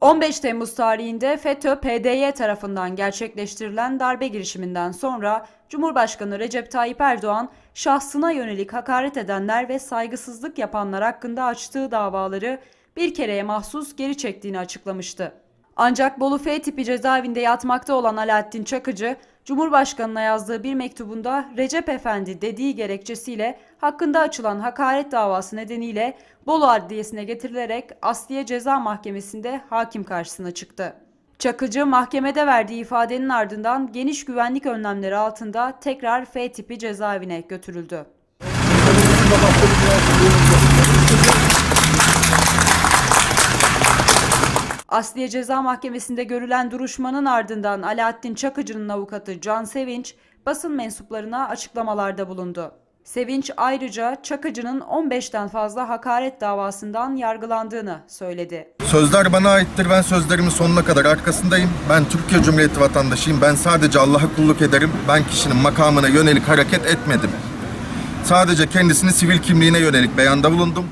...15 Temmuz tarihinde FETÖ-PDY tarafından gerçekleştirilen darbe girişiminden sonra... ...Cumhurbaşkanı Recep Tayyip Erdoğan... ...şahsına yönelik hakaret edenler ve saygısızlık yapanlar hakkında açtığı davaları... ...bir kereye mahsus geri çektiğini açıklamıştı. Ancak Bolu F tipi cezaevinde yatmakta olan Alaaddin Çakıcı, Cumhurbaşkanına yazdığı bir mektubunda Recep Efendi dediği gerekçesiyle hakkında açılan hakaret davası nedeniyle Bolu Adliyesi'ne getirilerek Asliye Ceza Mahkemesi'nde hakim karşısına çıktı. Çakıcı mahkemede verdiği ifadenin ardından geniş güvenlik önlemleri altında tekrar F tipi cezaevine götürüldü. Asliye Ceza Mahkemesi'nde görülen duruşmanın ardından Alaaddin Çakıcı'nın avukatı Can Sevinç basın mensuplarına açıklamalarda bulundu. Sevinç ayrıca Çakıcı'nın 15'ten fazla hakaret davasından yargılandığını söyledi. Sözler bana aittir. Ben sözlerimin sonuna kadar arkasındayım. Ben Türkiye Cumhuriyeti vatandaşıyım. Ben sadece Allah'a kulluk ederim. Ben kişinin makamına yönelik hareket etmedim. Sadece kendisini sivil kimliğine yönelik beyanda bulundum.